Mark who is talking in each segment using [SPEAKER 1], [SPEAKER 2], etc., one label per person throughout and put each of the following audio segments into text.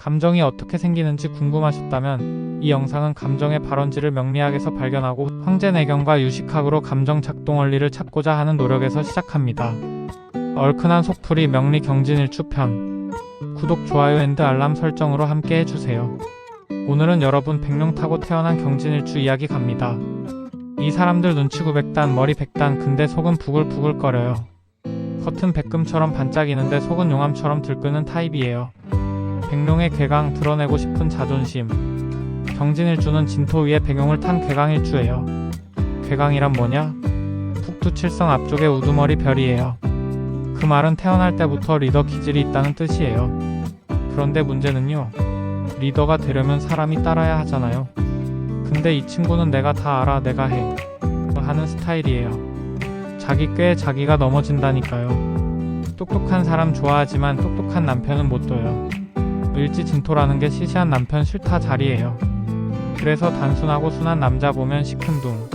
[SPEAKER 1] 감정이 어떻게 생기는지 궁금하셨다면 이 영상은 감정의 발원지를 명리학에서 발견하고 황제내경과 유식학으로 감정 작동 원리를 찾고자 하는 노력에서 시작합니다. 얼큰한 속풀이 명리 경진일주 편 구독, 좋아요 앤드 알람 설정으로 함께 해주세요. 오늘은 여러분 백룡 타고 태어난 경진일주 이야기 갑니다. 이 사람들 눈치 900단, 머리 100단, 근데 속은 부글부글 거려요. 겉은 백금처럼 반짝이는데 속은 용암처럼 들끓는 타입이에요. 백룡의 괴강 드러내고 싶은 자존심. 경진일주는 진토 위에 백용을 탄 괴강일주예요. 괴강이란 뭐냐? 북두칠성 앞쪽에 우두머리 별이에요. 그 말은 태어날 때부터 리더 기질이 있다는 뜻이에요. 그런데 문제는요. 리더가 되려면 사람이 따라야 하잖아요. 근데 이 친구는 내가 다 알아, 내가 해. 하는 스타일이에요. 자기 꾀에 자기가 넘어진다니까요. 똑똑한 사람 좋아하지만 똑똑한 남편은 못 둬요. 일지진토라는 게 시시한 남편 싫다 자리예요. 그래서 단순하고 순한 남자 보면 시큰둥.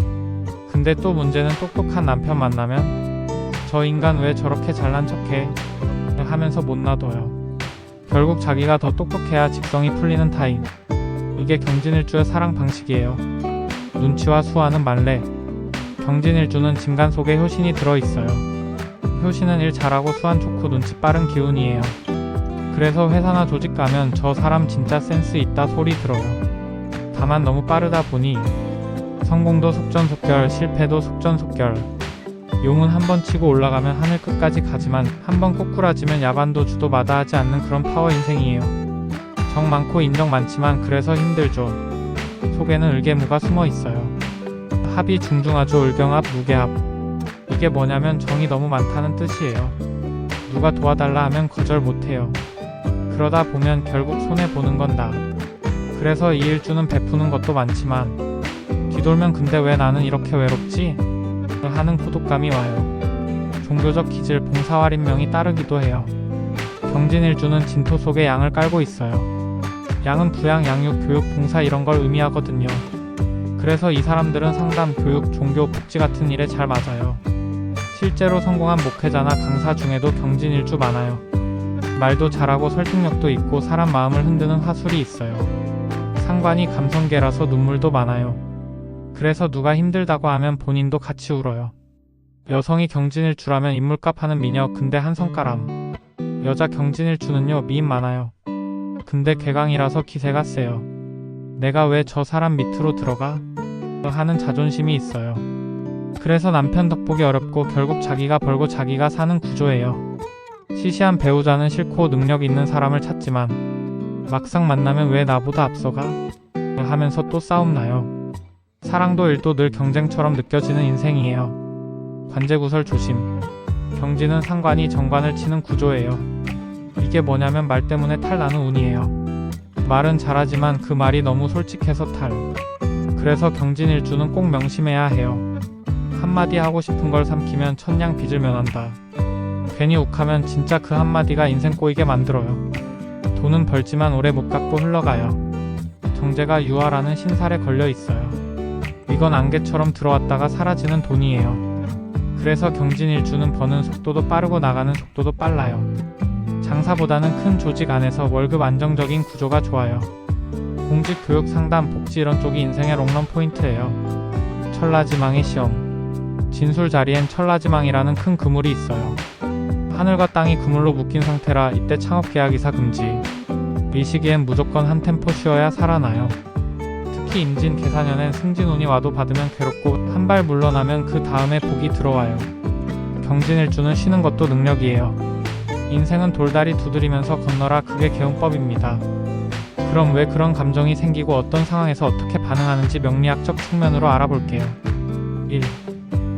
[SPEAKER 1] 근데 또 문제는 똑똑한 남편 만나면 저 인간 왜 저렇게 잘난 척해? 하면서 못 놔둬요. 결국 자기가 더 똑똑해야 직성이 풀리는 타입. 이게 경진일주의 사랑 방식이에요. 눈치와 수화는 말래. 경진일주는 진간 속에 효신이 들어있어요. 효신은 일 잘하고 수완 좋고 눈치 빠른 기운이에요. 그래서 회사나 조직 가면 저 사람 진짜 센스 있다 소리 들어요. 다만 너무 빠르다 보니 성공도 속전속결, 실패도 속전속결. 용은 한 번 치고 올라가면 하늘 끝까지 가지만 한 번 꼬꾸라지면 야반도 주도 마다하지 않는 그런 파워 인생이에요. 정 많고 인정 많지만 그래서 힘들죠. 속에는 을개무가 숨어 있어요. 합이 중중하죠 을경합, 무게합. 이게 뭐냐면 정이 너무 많다는 뜻이에요. 누가 도와달라 하면 거절 못해요. 그러다 보면 결국 손해보는 건 나. 그래서 이 일주는 베푸는 것도 많지만 뒤돌면 근데 왜 나는 이렇게 외롭지? 하는 고독감이 와요. 종교적 기질 봉사활인명이 따르기도 해요. 경진일주는 진토 속에 양을 깔고 있어요. 양은 부양, 양육, 교육, 봉사 이런 걸 의미하거든요. 그래서 이 사람들은 상담, 교육, 종교, 복지 같은 일에 잘 맞아요. 실제로 성공한 목회자나 강사 중에도 경진일주 많아요. 말도 잘하고 설득력도 있고 사람 마음을 흔드는 화술이 있어요. 상관이 감성계라서 눈물도 많아요. 그래서 누가 힘들다고 하면 본인도 같이 울어요. 여성이 경진일 주라면 인물값 하는 미녀 근데 한 손가람. 여자 경진일 주는요 미인 많아요. 근데 개강이라서 기세가 세요. 내가 왜 저 사람 밑으로 들어가? 하는 자존심이 있어요. 그래서 남편 덕보기 어렵고 결국 자기가 벌고 자기가 사는 구조예요. 시시한 배우자는 싫고 능력 있는 사람을 찾지만 막상 만나면 왜 나보다 앞서가? 하면서 또 싸움 나요. 사랑도 일도 늘 경쟁처럼 느껴지는 인생이에요. 관제구설 조심. 경지는 상관이 정관을 치는 구조예요. 이게 뭐냐면 말 때문에 탈 나는 운이에요. 말은 잘하지만 그 말이 너무 솔직해서 탈. 그래서 경진 일주는 꼭 명심해야 해요. 한마디 하고 싶은 걸 삼키면 천냥 빚을 면한다. 괜히 욱하면 진짜 그 한마디가 인생 꼬이게 만들어요. 돈은 벌지만 오래 못 갖고 흘러가요. 정제가 유아라는 신살에 걸려 있어요. 이건 안개처럼 들어왔다가 사라지는 돈이에요. 그래서 경진일주는 버는 속도도 빠르고 나가는 속도도 빨라요. 장사보다는 큰 조직 안에서 월급 안정적인 구조가 좋아요. 공직, 교육, 상담, 복지 이런 쪽이 인생의 롱런 포인트예요. 철라지망의 시험. 진술 자리엔 철라지망이라는 큰 그물이 있어요. 하늘과 땅이 그물로 묶인 상태라 이때 창업 계약 이사 금지. 이 시기엔 무조건 한 템포 쉬어야 살아나요. 특히 임진 계사년엔 승진운이 와도 받으면 괴롭고 한 발 물러나면 그 다음에 복이 들어와요. 경진일주는 쉬는 것도 능력이에요. 인생은 돌다리 두드리면서 건너라 그게 개운법입니다. 그럼 왜 그런 감정이 생기고 어떤 상황에서 어떻게 반응하는지 명리학적 측면으로 알아볼게요. 1.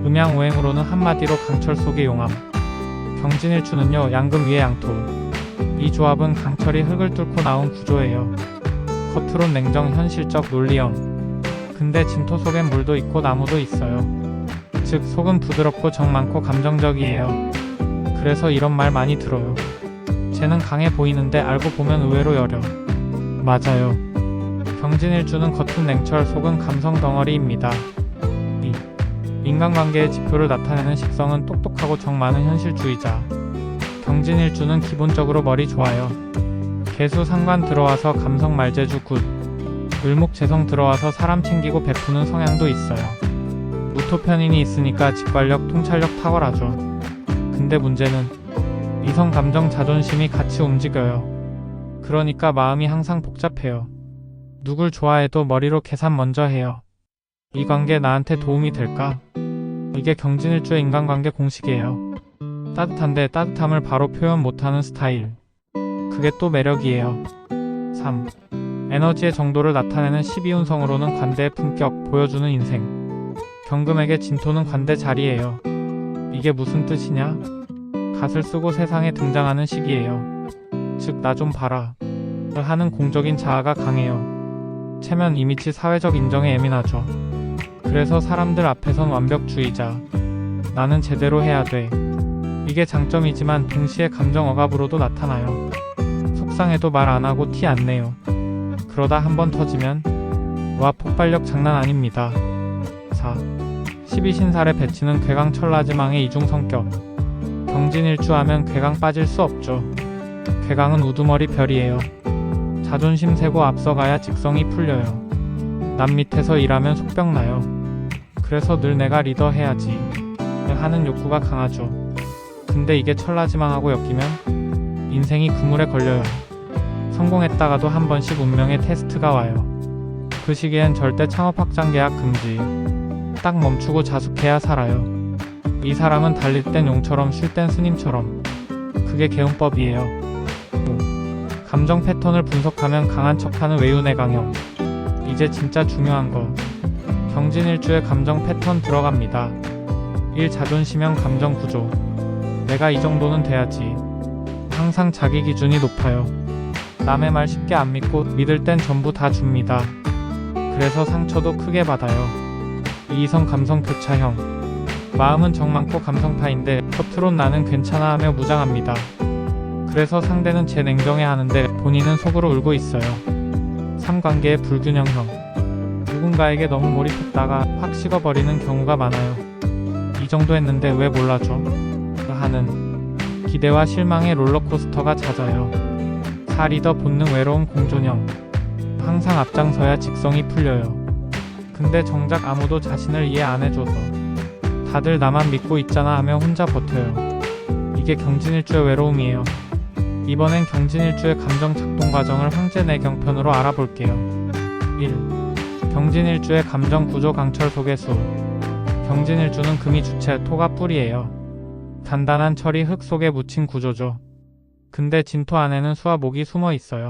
[SPEAKER 1] 음양오행으로는 한마디로 강철 속의 용암. 경진일주는요 양금 위에 양토. 이 조합은 강철이 흙을 뚫고 나온 구조예요. 겉으론 냉정 현실적 논리형. 근데 진토 속엔 물도 있고 나무도 있어요. 즉 속은 부드럽고 정 많고 감정적이에요. 그래서 이런 말 많이 들어요. 쟤는 강해 보이는데 알고 보면 의외로 여려. 맞아요. 경진일주는 겉은 냉철, 속은 감성 덩어리입니다. 2. 인간관계의 지표를 나타내는 식성은 똑똑하고 정 많은 현실주의자. 경진일주는 기본적으로 머리 좋아요. 개수 상관 들어와서 감성 말재주 굿. 을목 재성 들어와서 사람 챙기고 베푸는 성향도 있어요. 무토편인이 있으니까 직관력, 통찰력 탁월하죠. 근데 문제는 이성 감정 자존심이 같이 움직여요. 그러니까 마음이 항상 복잡해요. 누굴 좋아해도 머리로 계산 먼저 해요. 이 관계 나한테 도움이 될까? 이게 경진일주의 인간관계 공식이에요. 따뜻한데 따뜻함을 바로 표현 못하는 스타일. 그게 또 매력이에요. 3. 에너지의 정도를 나타내는 12운성으로는 관대의 품격 보여주는 인생. 경금에게 진토는 관대 자리예요. 이게 무슨 뜻이냐? 갓을 쓰고 세상에 등장하는 시기예요. 즉, 나 좀 봐라. 하는 공적인 자아가 강해요. 체면 이미지 사회적 인정에 예민하죠. 그래서 사람들 앞에선 완벽주의자. 나는 제대로 해야 돼. 이게 장점이지만 동시에 감정 억압으로도 나타나요. 속상해도 말 안 하고 티 안 내요. 그러다 한 번 터지면 와 폭발력 장난 아닙니다. 4. 12신살의 배치는 괴강철라지망의 이중 성격. 경진일주하면 괴강 빠질 수 없죠. 괴강은 우두머리 별이에요. 자존심 세고 앞서가야 직성이 풀려요. 남 밑에서 일하면 속병 나요. 그래서 늘 내가 리더 해야지 하는 욕구가 강하죠. 근데 이게 철라지망하고 엮이면 인생이 그물에 걸려요. 성공했다가도 한 번씩 운명의 테스트가 와요. 그 시기엔 절대 창업 확장 계약 금지. 딱 멈추고 자숙해야 살아요. 이 사람은 달릴 땐 용처럼 쉴 땐 스님처럼. 그게 개운법이에요. 5. 감정 패턴을 분석하면 강한 척하는 외유내 강형. 이제 진짜 중요한 거. 경진일주의 감정 패턴 들어갑니다. 1. 자존심형 감정 구조. 내가 이 정도는 돼야지. 항상 자기 기준이 높아요. 남의 말 쉽게 안 믿고 믿을 땐 전부 다 줍니다. 그래서 상처도 크게 받아요. 이성 감성 교차형. 마음은 정 많고 감성파인데 겉으론 나는 괜찮아 하며 무장합니다. 그래서 상대는 제 냉정해 하는데 본인은 속으로 울고 있어요. 3 관계의 불균형형. 누군가에게 너무 몰입했다가 확 식어버리는 경우가 많아요. 이 정도 했는데 왜 몰라줘? 하는 기대와 실망의 롤러코스터가 잦아요. 4 리더 본능 외로운 공존형. 항상 앞장서야 직성이 풀려요. 근데 정작 아무도 자신을 이해 안 해줘서 다들 나만 믿고 있잖아 하며 혼자 버텨요. 이게 경진일주의 외로움이에요. 이번엔 경진일주의 감정 작동 과정을 황제 내경편으로 알아볼게요. 1. 경진일주의 감정 구조 강철 소개수. 경진일주는 금이 주체, 토가 뿌리예요. 단단한 철이 흙 속에 묻힌 구조죠. 근데 진토 안에는 수와 목이 숨어 있어요.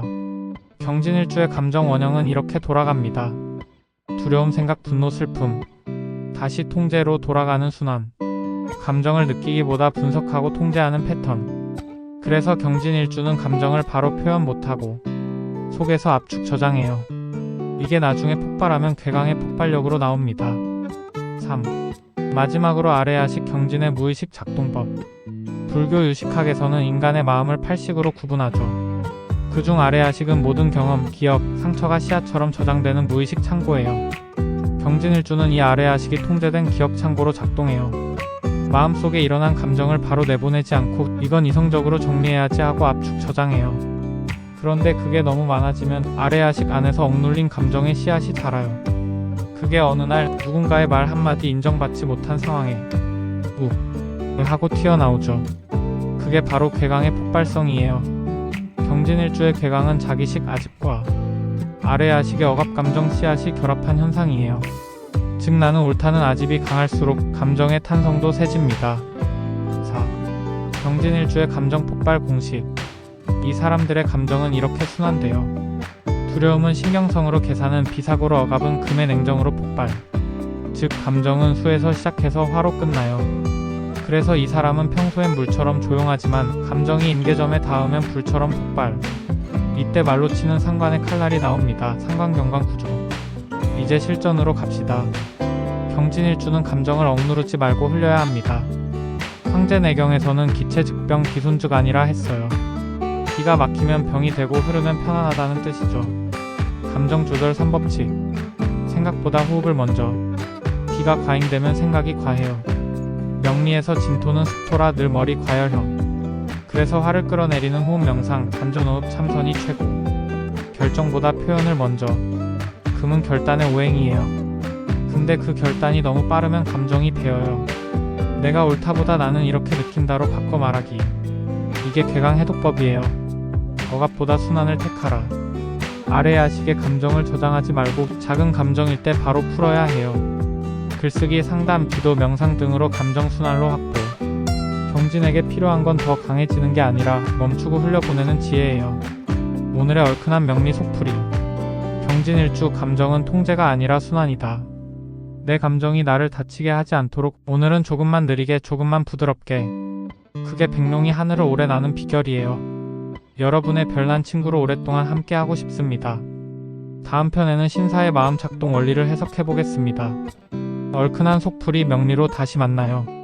[SPEAKER 1] 경진일주의 감정 원형은 이렇게 돌아갑니다. 두려움, 생각, 분노, 슬픔. 다시 통제로 돌아가는 순환. 감정을 느끼기보다 분석하고 통제하는 패턴. 그래서 경진일주는 감정을 바로 표현 못하고 속에서 압축 저장해요. 이게 나중에 폭발하면 괴강의 폭발력으로 나옵니다. 3. 마지막으로 아래아식 경진의 무의식 작동법. 불교 유식학에서는 인간의 마음을 8식으로 구분하죠. 그중 아래아식은 모든 경험, 기억, 상처가 씨앗처럼 저장되는 무의식 창고예요. 경진일주는 이 아래아식이 통제된 기억 창고로 작동해요. 마음속에 일어난 감정을 바로 내보내지 않고 이건 이성적으로 정리해야지 하고 압축 저장해요. 그런데 그게 너무 많아지면 아래아식 안에서 억눌린 감정의 씨앗이 자라요. 그게 어느 날 누군가의 말 한마디 인정받지 못한 상황에 우 하고 튀어나오죠. 그게 바로 괴강의 폭발성이에요. 경진일주의 괴강은 자기식 아집과 아래아식의 억압감정 씨앗이 결합한 현상이에요. 즉 나는 옳다는 아집이 강할수록 감정의 탄성도 세집니다. 4. 경진일주의 감정 폭발 공식 이 사람들의 감정은 이렇게 순환돼요. 두려움은 신경성으로 계산은 비사고로 억압은 금의 냉정으로 폭발. 즉 감정은 수에서 시작해서 화로 끝나요. 그래서 이 사람은 평소엔 물처럼 조용하지만 감정이 임계점에 닿으면 불처럼 폭발. 이때 말로 치는 상관의 칼날이 나옵니다. 상관경관 구조. 이제 실전으로 갑시다. 경진일주는 감정을 억누르지 말고 흘려야 합니다. 황제 내경에서는 기체 즉병 기순즉 아니라 했어요. 기가 막히면 병이 되고 흐르면 편안하다는 뜻이죠. 감정 조절 3법칙. 생각보다 호흡을 먼저. 기가 과잉되면 생각이 과해요. 명리에서 진토는 습토라 늘 머리 과열형. 그래서 화를 끌어내리는 호흡 명상, 단전 호흡 참선이 최고. 결정보다 표현을 먼저. 금은 결단의 오행이에요. 근데 그 결단이 너무 빠르면 감정이 배어요. 내가 옳다보다 나는 이렇게 느낀다로 바꿔 말하기. 이게 괴강 해독법이에요. 억압보다 순환을 택하라. 아래 아식의 감정을 저장하지 말고 작은 감정일 때 바로 풀어야 해요. 글쓰기, 상담, 기도, 명상 등으로 감정 순환로 확보. 경진에게 필요한 건 더 강해지는 게 아니라 멈추고 흘려보내는 지혜예요. 오늘의 얼큰한 명리 속풀이. 경진일주 감정은 통제가 아니라 순환이다. 내 감정이 나를 다치게 하지 않도록 오늘은 조금만 느리게 조금만 부드럽게. 그게 백룡이 하늘을 오래 나는 비결이에요. 여러분의 별난 친구로 오랫동안 함께하고 싶습니다. 다음 편에는 신사의 마음 작동 원리를 해석해 보겠습니다. 얼큰한 속풀이 명리로 다시 만나요.